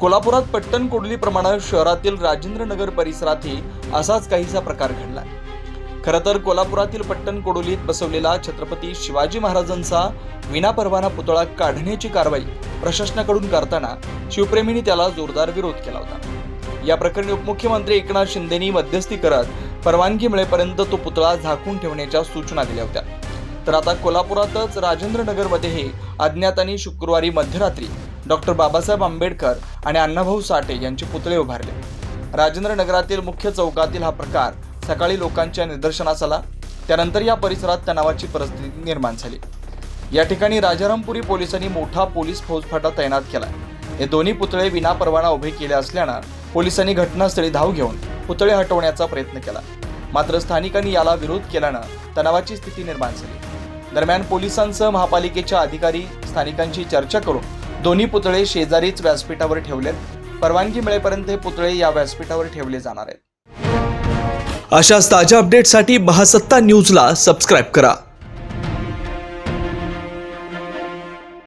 कोल्हापुरात पट्टण कुडलीप्रमाणे शहरातील राजेंद्र नगर परिसरातही असाच काहीसा प्रकार घडला खरं तर कोल्हापुरातील पट्टण कोडोलीत बसवलेला छत्रपती शिवाजी महाराजांचा विनापरवाना पुतळा काढण्याची कारवाई प्रशासनाकडून करताना शिवप्रेमींनी त्याला जोरदार विरोध केला होता. या प्रकरणी उपमुख्यमंत्री एकनाथ शिंदेनी मध्यस्थी करत परवानगी मिळेपर्यंत तो पुतळा झाकून ठेवण्याच्या सूचना दिल्या होत्या. तर आता कोल्हापुरातच राजेंद्र नगरमध्येही अज्ञातांनी शुक्रवारी मध्यरात्री डॉक्टर बाबासाहेब आंबेडकर आणि अण्णाभाऊ साठे यांचे पुतळे उभारले. राजेंद्र नगरातील मुख्य चौकातील हा प्रकार सकाळी लोकांच्या निदर्शनास आला. त्यानंतर या परिसरात तणावाची परिस्थिती निर्माण झाली. या ठिकाणी राजारामपुरी पोलिसांनी मोठा पोलीस फौजफाटा तैनात केला. हे दोन्ही पुतळे विनापरवाना उभे केले असल्यानं पोलिसांनी घटनास्थळी धाव घेऊन पुतळे हटवण्याचा प्रयत्न केला. मात्र स्थानिकांनी याला विरोध केल्यानं तणावाची स्थिती निर्माण झाली. दरम्यान पोलिसांसह महापालिकेच्या अधिकारी स्थानिकांशी चर्चा करून दोन्ही पुतळे शेजारीच व्यासपीठावर ठेवलेत. परवानगी मिळेपर्यंत हे पुतळे या व्यासपीठावर ठेवले जाणार आहेत. अशाच ताज्या अपडेटसाठी बहासत्ता न्यूजला सबस्क्राईब करा.